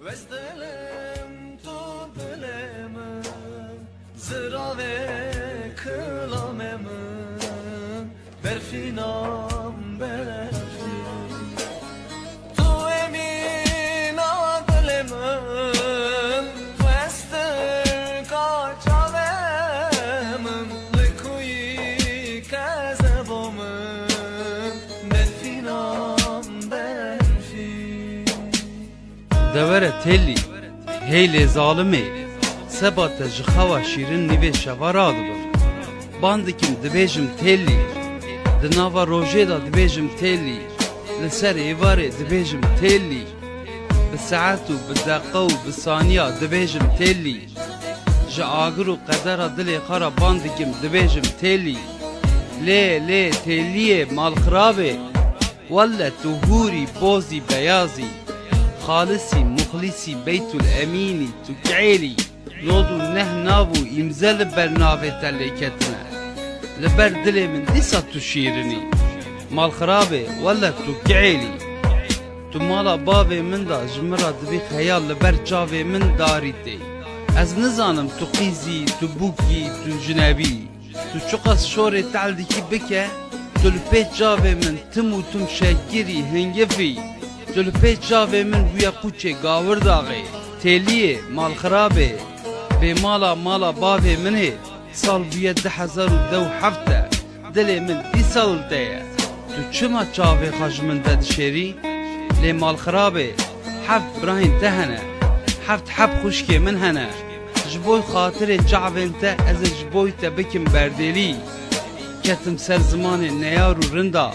Vezdelim tu dilim Zirave kılamem Berfinam devere telli heyle zalimi sebate ji xewa şîrin nîvê şevara dibir bandikim dibêjim telli di nava rojê da dibêjim telli li ser êvarê dibêjim telli bi saet û bi deqe û bi saniya dibêjim telli ji agir û qedera dilê xwe ra bandikim dibêjim telli lê lê telliyê malxirabê welle tu hûrî bozî beyazî خالصي مخلصي بيت الأميني تكعيلي نوضو نه نابو امزا لبر ناوه تلکتنه لبر دل من دیسا تو مال خرابه ولا تو گعیلی تو مالا باوه من دا جمرا خیال لبر جاوه من داری دی. از نزانم تو قیزی تو بوکی تو جنبی. تو چقاس شور تعلدی کی بکه؟ تو لپیت جاوه من تمو تم شکری هنگفی. Zülfey çavê min bûye kuçê gawir daxê Têliyê malxirabê bê mala mala bavê min ê Sal bûye di hezar û dew heft e min îsal te ye Tu çima çavê xwe ji min de dişêrî? Lê malxirabê heft birayên te hene Heft min hene. Ji bo xatirê çavên te ez ê ji te bikim berdelî Ketim ser zimanê neyar û rinda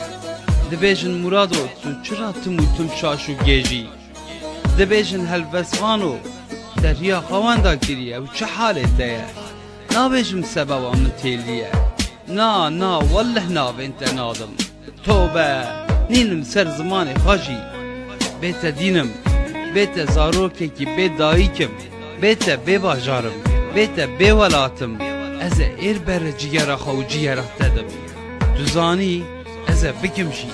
dibêjin murado tu çira tim û tim şaş û gêjî dibêjin helbesvano deriya xewan da kiriye û çi halê te ye? Nabêjim sebeba min têliye na na welleh navên te nadim. Tobe nînim ser zimanê xajî bête dînim bête zarokekî bê dayîkim bête bê bajarım bête bê welatım ez ê êr bere cigera xwe û te ez ê bikim jî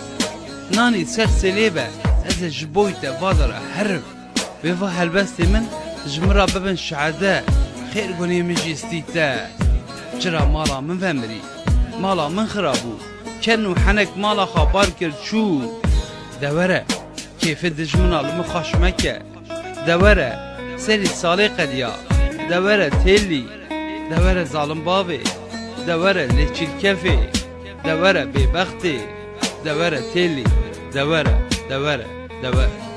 Nanî ser selê be. Ez ji boy te vadara herim Vê va helbestê min ji min ra bibin şehede. Xêr gunê min jî istî te Çira mala min vemirî Mala min xirabû Ken û henek mala xwe bar kir çû. Devere kêfê dijmina li min xweş meke. Devere serî salê qediya Devere têlî. Devere zalim bavê. Devere دوره بی بختی دوره تیلی دوره دوره دوره